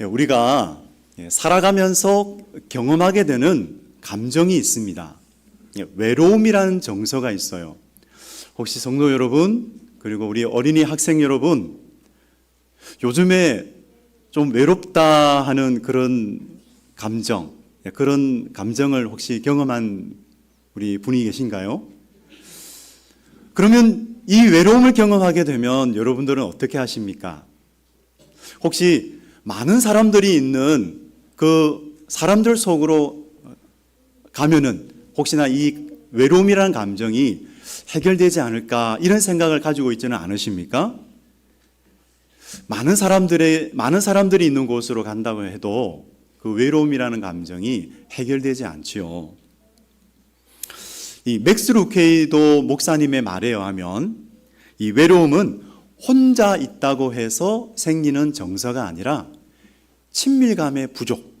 예, 우리가 예, 살아가면서 경험하게 되는 감정이 있습니다. 예, 외로움이라는 정서가 있어요. 혹시 성도 여러분, 그리고 우리 어린이 학생 여러분, 요즘에 좀 외롭다 하는 그런 감정, 예, 그런 감정을 혹시 경험한 우리 분이 계신가요? 그러면 이 외로움을 경험하게 되면 여러분들은 어떻게 하십니까? 혹시 많은 사람들이 있는 그 사람들 속으로 가면은 혹시나 이 외로움이라는 감정이 해결되지 않을까 이런 생각을 가지고 있지는 않으십니까? 많은 사람들의 많은 사람들이 있는 곳으로 간다고 해도 그 외로움이라는 감정이 해결되지 않지요. 이 맥스 루케이도 목사님의 말에 의하면 이 외로움은 혼자 있다고 해서 생기는 정서가 아니라 친밀감의 부족,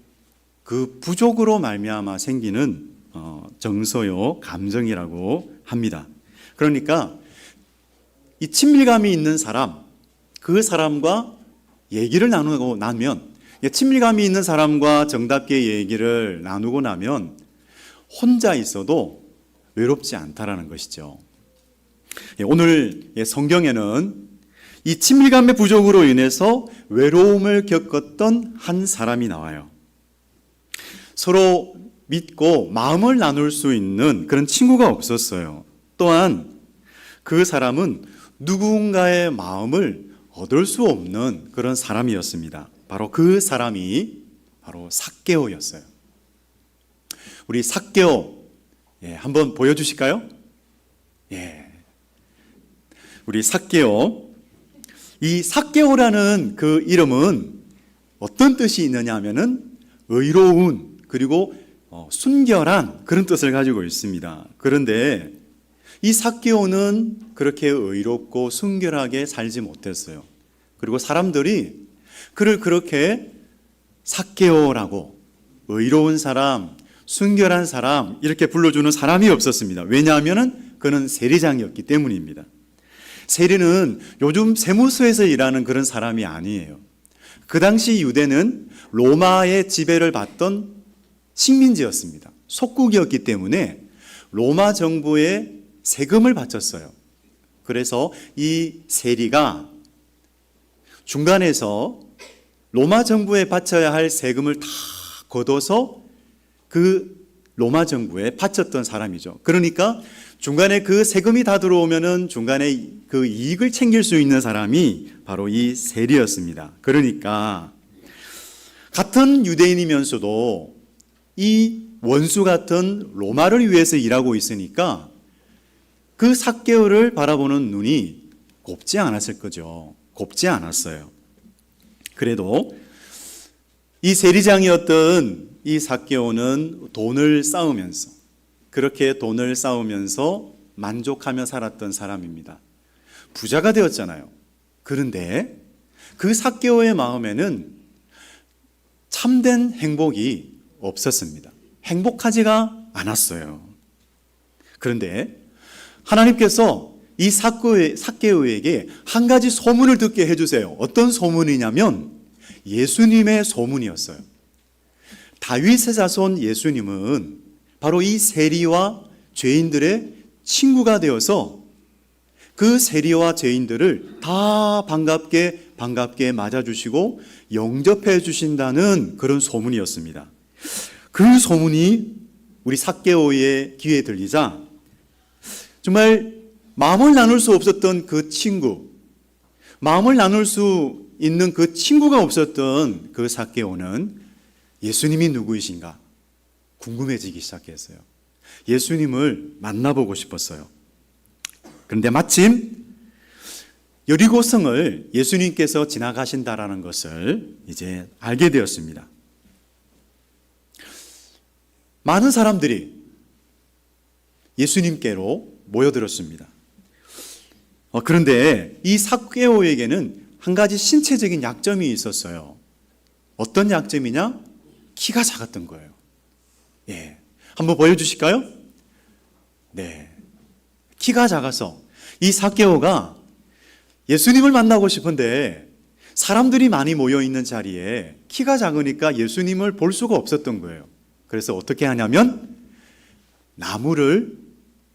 그 부족으로 말미암아 생기는 어, 정서요 감정이라고 합니다. 그러니까 이 친밀감이 있는 사람, 그 사람과 얘기를 나누고 나면 친밀감이 있는 사람과 정답게 얘기를 나누고 나면 혼자 있어도 외롭지 않다라는 것이죠. 예, 오늘 성경에는 이 친밀감의 부족으로 인해서 외로움을 겪었던 한 사람이 나와요. 서로 믿고 마음을 나눌 수 있는 그런 친구가 없었어요. 또한 그 사람은 누군가의 마음을 얻을 수 없는 그런 사람이었습니다. 바로 그 사람이 바로 삭개오였어요. 우리 삭개오 예, 한번 보여주실까요? 예, 우리 삭개오 이 삭개오라는 그 이름은 어떤 뜻이 있느냐 하면은 의로운 그리고 어, 순결한 그런 뜻을 가지고 있습니다. 그런데 이 삭개오는 그렇게 의롭고 순결하게 살지 못했어요. 그리고 사람들이 그를 그렇게 삭개오라고 의로운 사람, 순결한 사람 이렇게 불러주는 사람이 없었습니다. 왜냐하면 그는 세리장이었기 때문입니다. 세리는 요즘 세무서에서 일하는 그런 사람이 아니에요. 그 당시 유대는 로마의 지배를 받던 식민지였습니다. 속국이었기 때문에 로마 정부에 세금을 바쳤어요. 그래서 이 세리가 중간에서 로마 정부에 바쳐야 할 세금을 다 걷어서 그 로마 정부에 바쳤던 사람이죠. 그러니까 중간에 그 세금이 다 들어오면은 중간에 그 이익을 챙길 수 있는 사람이 바로 이 세리였습니다. 그러니까 같은 유대인이면서도 이 원수 같은 로마를 위해서 일하고 있으니까 그 삭개오를 바라보는 눈이 곱지 않았을 거죠. 곱지 않았어요. 그래도 이 세리장이었던 이 삭개오는 돈을 쌓으면서 그렇게 돈을 쌓으면서 만족하며 살았던 사람입니다. 부자가 되었잖아요. 그런데 그 삭개오의 마음에는 참된 행복이 없었습니다. 행복하지가 않았어요. 그런데 하나님께서 이 삭개오에게 한 가지 소문을 듣게 해주세요. 어떤 소문이냐면 예수님의 소문이었어요. 다윗의 자손 예수님은 바로 이 세리와 죄인들의 친구가 되어서 그 세리와 죄인들을 다 반갑게 반갑게 맞아주시고 영접해 주신다는 그런 소문이었습니다. 그 소문이 우리 삭개오의 귀에 들리자 정말 마음을 나눌 수 없었던 그 친구, 마음을 나눌 수 있는 그 친구가 없었던 그 삭개오는 예수님이 누구이신가 궁금해지기 시작했어요. 예수님을 만나보고 싶었어요. 그런데 마침 여리고성을 예수님께서 지나가신다라는 것을 이제 알게 되었습니다. 많은 사람들이 예수님께로 모여들었습니다. 어, 그런데 이 삭개오에게는 한 가지 신체적인 약점이 있었어요. 어떤 약점이냐? 키가 작았던 거예요. 예. 한번 보여주실까요? 네. 키가 작아서 이 삭개오가 예수님을 만나고 싶은데 사람들이 많이 모여 있는 자리에 키가 작으니까 예수님을 볼 수가 없었던 거예요. 그래서 어떻게 하냐면 나무를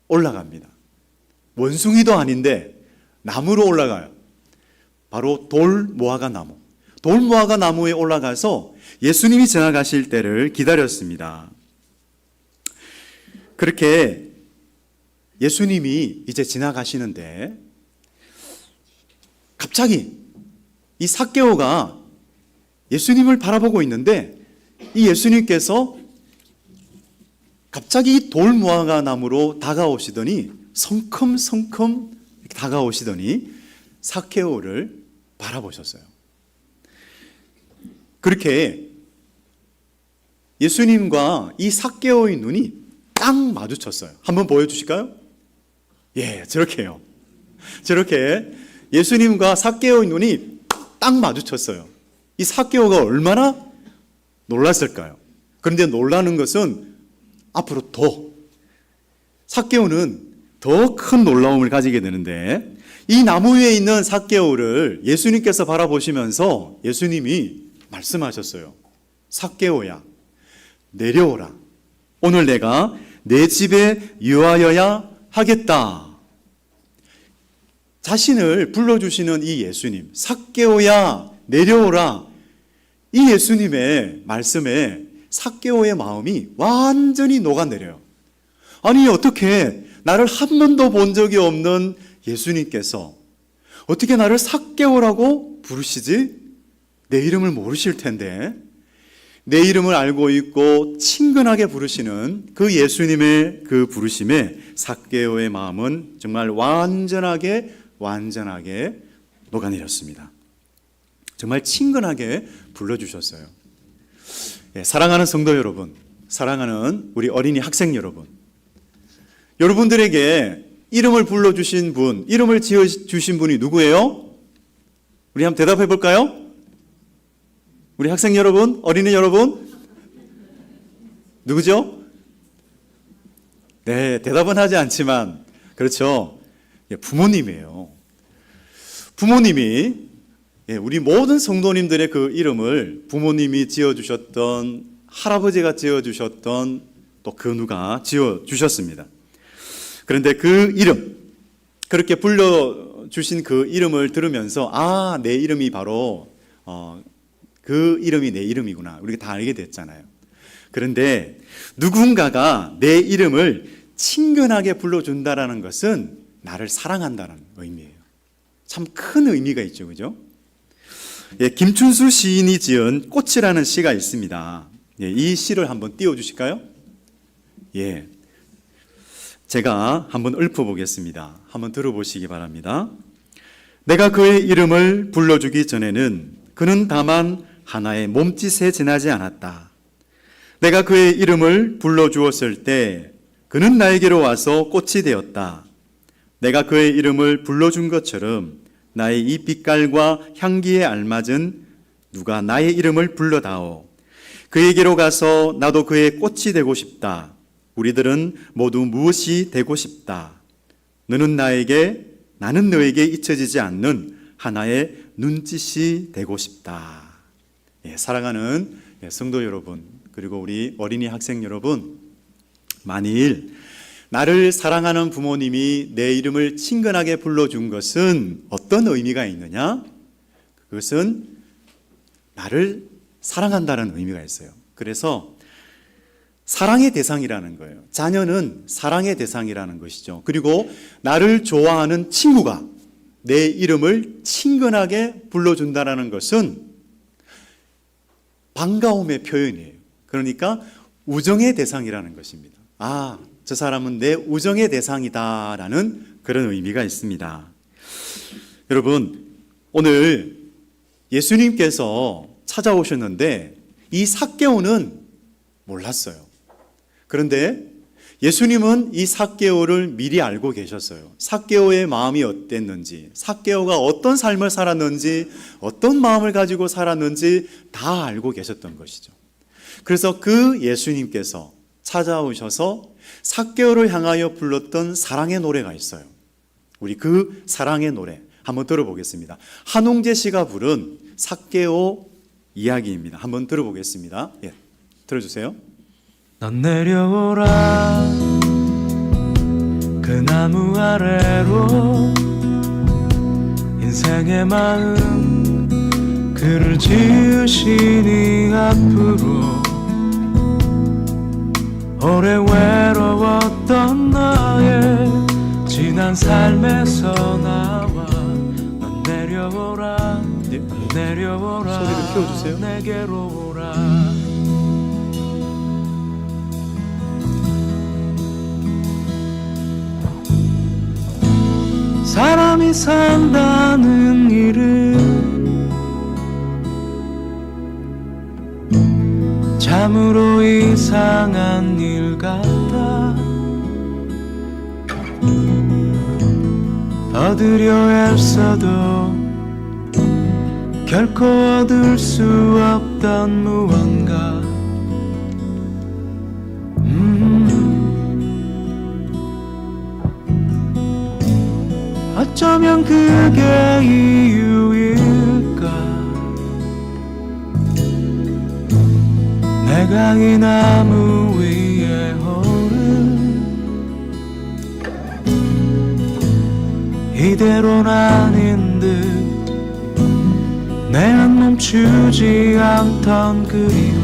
올라갑니다. 원숭이도 아닌데 나무로 올라가요. 바로 돌 모아가 나무. 돌 모아가 나무에 올라가서 예수님이 지나가실 때를 기다렸습니다. 그렇게 예수님이 이제 지나가시는데 갑자기 이 사개오가 예수님을 바라보고 있는데 이 예수님께서 갑자기 이 돌무화과 나무로 다가오시더니 성큼성큼 다가오시더니 사케오를 바라보셨어요. 그렇게 예수님과 이 사케오의 눈이 딱 마주쳤어요. 한번 보여주실까요? 예, 저렇게요. 저렇게 예수님과 사케오의 눈이 딱 마주쳤어요. 이 사케오가 얼마나 놀랐을까요? 그런데 놀라는 것은 앞으로 더 사케오는 더 큰 놀라움을 가지게 되는데 이 나무 위에 있는 사케오를 예수님께서 바라보시면서 예수님이 말씀하셨어요. 사케오야 내려오라. 오늘 내가 내 집에 유하여야 하겠다. 자신을 불러주시는 이 예수님, 사케오야 내려오라. 이 예수님의 말씀에 사케오의 마음이 완전히 녹아내려요. 아니 어떻게 나를 한 번도 본 적이 없는 예수님께서 어떻게 나를 사개오라고 부르시지? 내 이름을 모르실 텐데 내 이름을 알고 있고 친근하게 부르시는 그 예수님의 그 부르심에 사개오의 마음은 정말 완전하게 완전하게 녹아내렸습니다. 정말 친근하게 불러주셨어요. 예, 사랑하는 성도 여러분, 사랑하는 우리 어린이 학생 여러분, 여러분들에게 이름을 불러주신 분, 이름을 지어주신 분이 누구예요? 우리 한번 대답해 볼까요? 우리 학생 여러분, 어린이 여러분? 누구죠? 네, 대답은 하지 않지만, 그렇죠. 예, 부모님이에요. 부모님이, 예, 우리 모든 성도님들의 그 이름을 부모님이 지어주셨던, 할아버지가 지어주셨던, 또 그 누가 지어주셨습니다. 그런데 그 이름, 그렇게 불러주신 그 이름을 들으면서, 아, 내 이름이 바로, 어, 그 이름이 내 이름이구나. 우리가 다 알게 됐잖아요. 그런데 누군가가 내 이름을 친근하게 불러준다라는 것은 나를 사랑한다는 의미예요. 참 큰 의미가 있죠. 그죠? 예, 김춘수 시인이 지은 꽃이라는 시가 있습니다. 예, 이 시를 한번 띄워주실까요? 예. 제가 한번 읊어보겠습니다. 한번 들어보시기 바랍니다. 내가 그의 이름을 불러주기 전에는 그는 다만 하나의 몸짓에 지나지 않았다. 내가 그의 이름을 불러주었을 때 그는 나에게로 와서 꽃이 되었다. 내가 그의 이름을 불러준 것처럼 나의 이 빛깔과 향기에 알맞은 누가 나의 이름을 불러다오. 그에게로 가서 나도 그의 꽃이 되고 싶다. 우리들은 모두 무엇이 되고 싶다. 너는 나에게, 나는 너에게 잊혀지지 않는 하나의 눈짓이 되고 싶다. 예, 사랑하는 예, 성도 여러분, 그리고 우리 어린이 학생 여러분, 만일 나를 사랑하는 부모님이 내 이름을 친근하게 불러준 것은 어떤 의미가 있느냐? 그것은 나를 사랑한다는 의미가 있어요. 그래서 사랑의 대상이라는 거예요. 자녀는 사랑의 대상이라는 것이죠. 그리고 나를 좋아하는 친구가 내 이름을 친근하게 불러준다는 것은 반가움의 표현이에요. 그러니까 우정의 대상이라는 것입니다. 아, 저 사람은 내 우정의 대상이다라는 그런 의미가 있습니다. 여러분, 오늘 예수님께서 찾아오셨는데 이 사개오는 몰랐어요. 그런데 예수님은 이 사개오를 미리 알고 계셨어요. 사개오의 마음이 어땠는지, 사개오가 어떤 삶을 살았는지, 어떤 마음을 가지고 살았는지 다 알고 계셨던 것이죠. 그래서 그 예수님께서 찾아오셔서 사개오를 향하여 불렀던 사랑의 노래가 있어요. 우리 그 사랑의 노래 한번 들어보겠습니다. 한홍재 씨가 부른 삭개오 이야기입니다. 한번 들어보겠습니다. 예, 들어주세요. 넌 내려오라. 그 나무 아래로 인생의 마음 그를 지으시니 앞으로 오래 외로웠던 너의 지난 삶에서 나와 넌 내려오라. 예, 넌 내려오라. 소리를 키워주세요. 내게로 오라 사람이 산다는 일은 참으로 이상한 일 같다 얻으려 애써도 결코 얻을 수 없던 무언가 어쩌면 그게 이유일까? 내가 이 나무 위에 오른 이대로는 아닌 듯내안 멈추지 않던 그리움.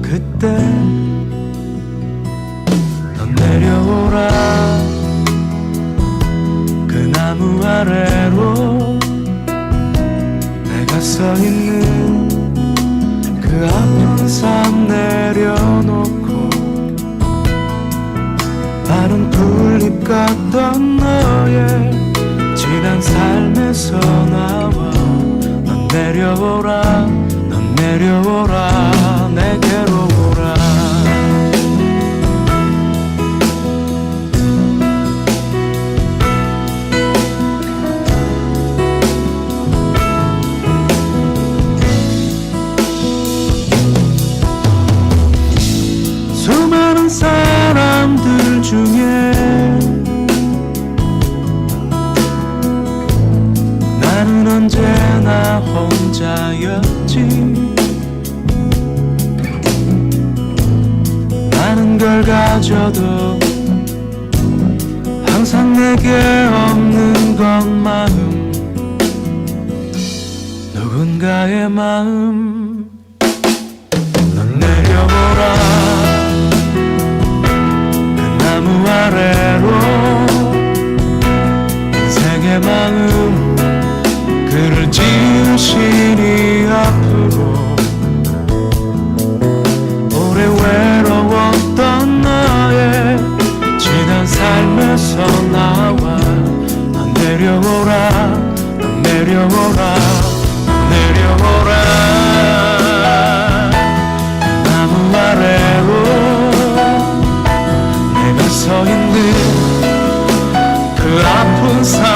그때 마음. 넌 내려오라. 그 나무 아래로. 인생의 마음 그를 지으시니 앞으로. 오래 외로웠던 너의 지난 삶에서 나와. 넌 내려오라. 넌 내려오라 아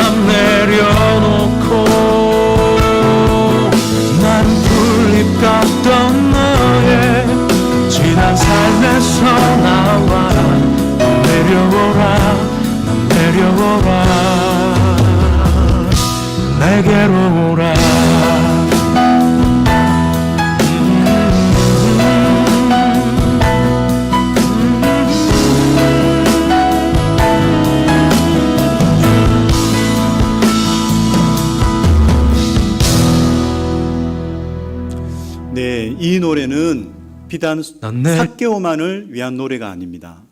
비단 넌 내- 삭개오만을 위한 노래가 아닙니다.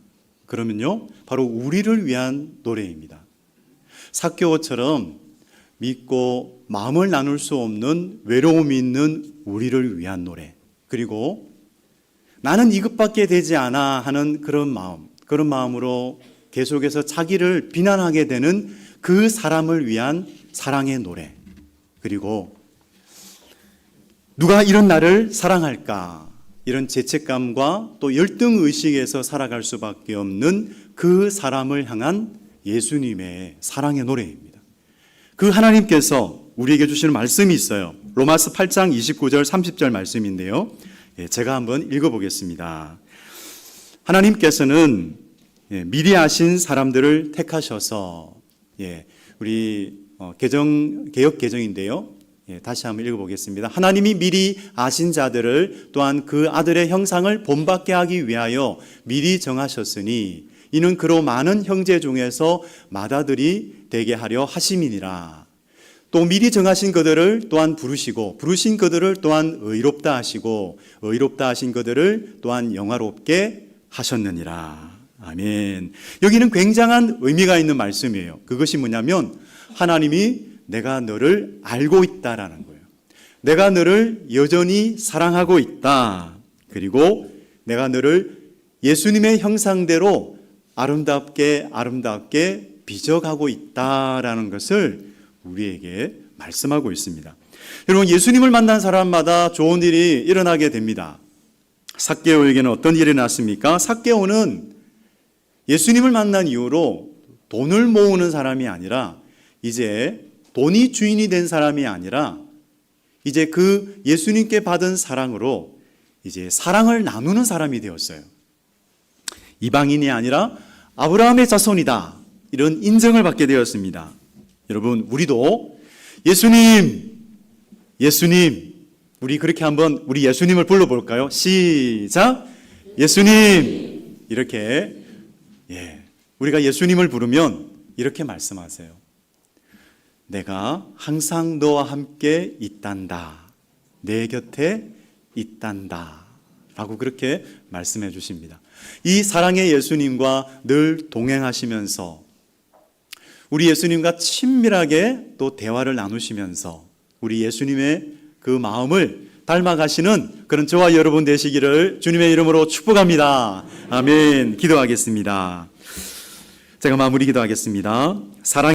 그러면요, 바로 우리를 위한 노래입니다. 삭개오처럼 믿고 마음을 나눌 수 없는 외로움이 있는 우리를 위한 노래. 그리고 나는 이것밖에 되지 않아 하는 그런 마음, 그런 마음으로 계속해서 자기를 비난하게 되는 그 사람을 위한 사랑의 노래. 그리고 누가 이런 나를 사랑할까? 이런 죄책감과 또 열등 의식에서 살아갈 수밖에 없는 그 사람을 향한 예수님의 사랑의 노래입니다. 그 하나님께서 우리에게 주시는 말씀이 있어요. 로마스 8장 29절 30절 말씀인데요. 예, 제가 한번 읽어보겠습니다. 하나님께서는 예, 미리 아신 사람들을 택하셔서 예, 우리 어, 개정 개역 개정인데요. 예, 다시 한번 읽어보겠습니다. 하나님이 미리 아신 자들을 또한 그 아들의 형상을 본받게 하기 위하여 미리 정하셨으니 이는 그로 많은 형제 중에서 맏아들이 되게 하려 하심이니라. 또 미리 정하신 그들을 또한 부르시고 부르신 그들을 또한 의롭다 하시고 의롭다 하신 그들을 또한 영화롭게 하셨느니라. 아멘. 여기는 굉장한 의미가 있는 말씀이에요. 그것이 뭐냐면 하나님이 내가 너를 알고 있다라는 거예요. 내가 너를 여전히 사랑하고 있다. 그리고 내가 너를 예수님의 형상대로 아름답게 아름답게 빚어가고 있다라는 것을 우리에게 말씀하고 있습니다. 여러분 예수님을 만난 사람마다 좋은 일이 일어나게 됩니다. 삭개오에게는 어떤 일이 났습니까? 삭개오는 예수님을 만난 이후로 돈을 모으는 사람이 아니라 이제 돈이 주인이 된 사람이 아니라 이제 그 예수님께 받은 사랑으로 이제 사랑을 나누는 사람이 되었어요. 이방인이 아니라 아브라함의 자손이다. 이런 인정을 받게 되었습니다. 여러분, 우리도 예수님, 예수님, 우리 그렇게 한번 우리 예수님을 불러볼까요? 시작! 예수님! 이렇게, 예. 우리가 예수님을 부르면 이렇게 말씀하세요. 내가 항상 너와 함께 있단다. 내 곁에 있단다. 라고 그렇게 말씀해 주십니다. 이 사랑의 예수님과 늘 동행하시면서 우리 예수님과 친밀하게 또 대화를 나누시면서 우리 예수님의 그 마음을 닮아가시는 그런 저와 여러분 되시기를 주님의 이름으로 축복합니다. 아멘. 기도하겠습니다. 제가 마무리 기도하겠습니다. 사랑